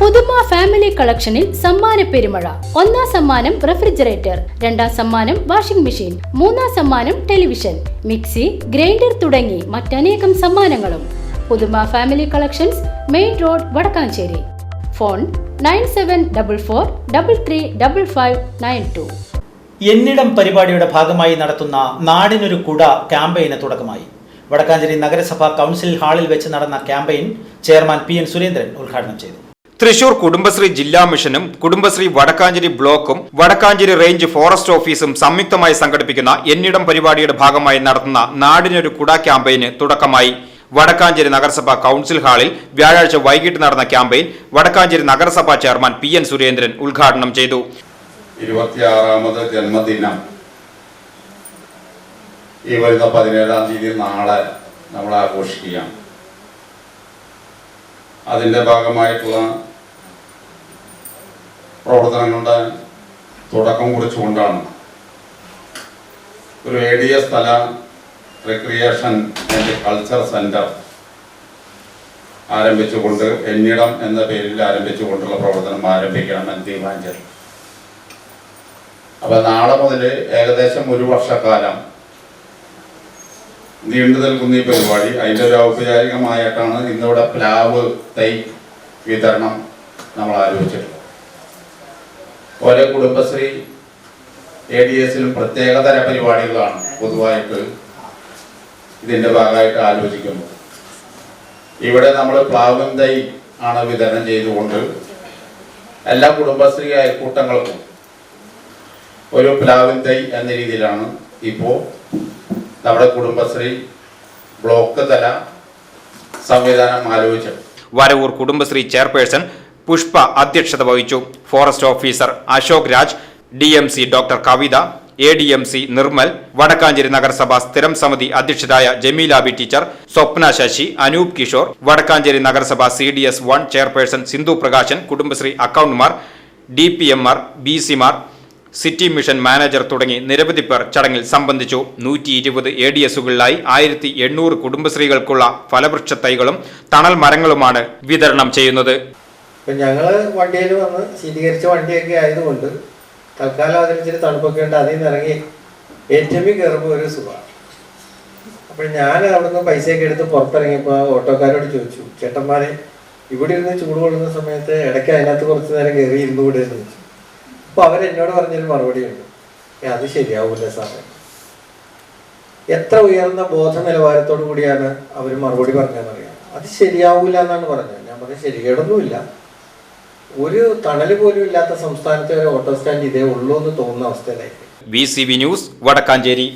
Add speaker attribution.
Speaker 1: പുതുമ ഫാമിലി കളക്ഷനിൽ സമ്മാന പെരുമഴ. ഒന്നാം സമ്മാനം റെഫ്രിജറേറ്റർ രണ്ടാം സമ്മാനം വാഷിംഗ് മെഷീൻ മൂന്നാം സമ്മാനം ടെലിവിഷൻ മിക്സി ഗ്രൈൻഡർ തുടങ്ങി മറ്റനേകം സമ്മാനങ്ങളും. Puthuma family collections main road Vadakkanchery. Phone nine seven double four double three double five nine two.
Speaker 2: എന്നിടം പരിപാടിയുടെ ഭാഗമായി നടത്തുന്ന നാടിനൊരു കുട ക്യാമ്പയിന് തുടക്കമായി. വടക്കാഞ്ചേരി നഗരസഭാ കൗൺസിൽ ഹാളിൽ വെച്ച് നടന്ന campaign chairman P N Surendran ഉദ്ഘാടനം ചെയ്തു.
Speaker 3: തൃശൂർ കുടുംബശ്രീ ജില്ലാ മിഷനും കുടുംബശ്രീ വടക്കാഞ്ചേരി ബ്ലോക്കും വടക്കാഞ്ചേരി റേഞ്ച് ഫോറസ്റ്റ് ഓഫീസും സംയുക്തമായി സംഘടിപ്പിക്കുന്ന എന്നിടം പരിപാടിയുടെ ഭാഗമായി നടത്തുന്ന നാടിനൊരു കുട ക്യാമ്പയിന് തുടക്കമായി. വടക്കാഞ്ചേരി നഗരസഭാ കൌൺസിൽ ഹാളിൽ വ്യാഴാഴ്ച വൈകിട്ട് നടന്ന ക്യാമ്പയിൻ വടക്കാഞ്ചേരി നഗരസഭാ ചെയർമാൻ പി എൻ സുരേന്ദ്രൻ ഉദ്ഘാടനം ചെയ്തു.
Speaker 4: ഇരുപത്തിയാറാമത് ജന്മദിനം. ഈ നാളെ നമ്മൾ അതിന്റെ ഭാഗമായിട്ടുള്ള പ്രവർത്തനങ്ങളുടെ തുടക്കം കുറിച്ചുകൊണ്ടാണ് ഒരു എ ഡി എസ് തല റിക്രിയേഷൻ ആൻഡ് കൾച്ചർ സെന്റർ ആരംഭിച്ചുകൊണ്ട് എന്നിടം എന്ന പേരിൽ ആരംഭിച്ചുകൊണ്ടുള്ള പ്രവർത്തനം ആരംഭിക്കണമെന്ന് തീരുമാനിച്ചത്. അപ്പൊ നാളെ മുതൽ ഏകദേശം ഒരു വർഷക്കാലം നീണ്ടു നിൽക്കുന്ന ഈ പരിപാടി അതിന്റെ ഒരു ഔപചാരികമായിട്ടാണ് ഇന്നിവിടെ പ്ലാവ് തൈ വിതരണം നമ്മൾ ആലോചിച്ചിട്ടുള്ളത്. ഓരോ കുടുംബശ്രീ എ ഡി എസിലും പ്രത്യേകതര പരിപാടികളാണ് പൊതുവായിട്ട് ഇതിന്റെ ഭാഗമായിട്ട് ആലോചിക്കുന്നത്. ഇവിടെ നമ്മൾ പ്ലാവും തൈ ആണ് വിതരണം ചെയ്തുകൊണ്ട് എല്ലാ കുടുംബശ്രീ അയൽക്കൂട്ടങ്ങൾക്കും ഒരു പ്ലാവിൻ തൈ എന്ന രീതിയിലാണ് ഇപ്പോൾ നമ്മുടെ കുടുംബശ്രീ ബ്ലോക്ക് തല സംവിധാനം ആലോചിച്ചത്.
Speaker 3: വരവൂർ കുടുംബശ്രീ ചെയർപേഴ്സൺ പുഷ്പ അധ്യക്ഷത വഹിച്ചു. Forest officer Ashok Raj D M C doctor Kavitha A D M C Nirmal Vadakkanchery നഗരസഭ സ്ഥിരം സമിതി അധ്യക്ഷരായ ജമീല ബി ടീച്ചർ സ്വപ്ന ശശി അനൂപ് കിഷോർ വടക്കാഞ്ചേരി നഗരസഭ C D S one chairperson Sindhu Prakashan Kudumbashree അക്കൗണ്ട്മാർ D P M R B സിമാർ city mission manager തുടങ്ങി നിരവധി പേർ ചടങ്ങിൽ സംബന്ധിച്ചു. നൂറ്റി ഇരുപത് എ ഡി എസുകളിലായി ആയിരത്തി എണ്ണൂറ് കുടുംബശ്രീകൾക്കുള്ള ഫലവൃക്ഷ തൈകളും തണൽ മരങ്ങളുമാണ് വിതരണം ചെയ്യുന്നത്.
Speaker 5: ഇപ്പം ഞങ്ങൾ വണ്ടിയിൽ വന്ന് ശീതീകരിച്ച വണ്ടിയൊക്കെ ആയതുകൊണ്ട് തൽക്കാലം അതിന് ഇച്ചിരി തണുപ്പൊക്കെ ഉണ്ട്. അതിൽ നിന്ന് ഇറങ്ങി ഏറ്റവും കയറുമ്പോൾ ഒരു സുഖമാണ്. അപ്പോൾ ഞാൻ അവിടെ അവിടുന്ന് പൈസയൊക്കെ എടുത്ത് പുറത്തിറങ്ങിയപ്പോൾ ഓട്ടോക്കാരോട് ചോദിച്ചു ചേട്ടന്മാരെ ഇവിടെ ഇരുന്ന് ചൂട് കൊള്ളുന്ന സമയത്ത് ഇടയ്ക്ക് അതിനകത്ത് കുറച്ച് നേരം കയറി ഇരുന്ന് കൂടെ എന്ന് ചോദിച്ചു അപ്പോൾ അവരെന്നോട് പറഞ്ഞൊരു മറുപടിയുണ്ട് "ഏ, അത് ശരിയാവൂല സാറേ. എത്ര ഉയർന്ന ബോധ നിലവാരത്തോടു കൂടിയാണ് അവർ മറുപടി പറഞ്ഞതെന്നറിയാം അത് ശരിയാവൂല എന്നാണ് പറഞ്ഞത്. ഞാൻ പറഞ്ഞത് ശരികേടൊന്നുമില്ല. ഒരു തണൽ പോലും ഇല്ലാത്ത സംസ്ഥാനത്തെ ഒരു ഓട്ടോ സ്റ്റാൻഡ് ഇതേ ഉള്ളൂ എന്ന് തോന്നുന്ന അവസ്ഥയിലായി
Speaker 3: ബി ന്യൂസ് വടക്കാഞ്ചേരി.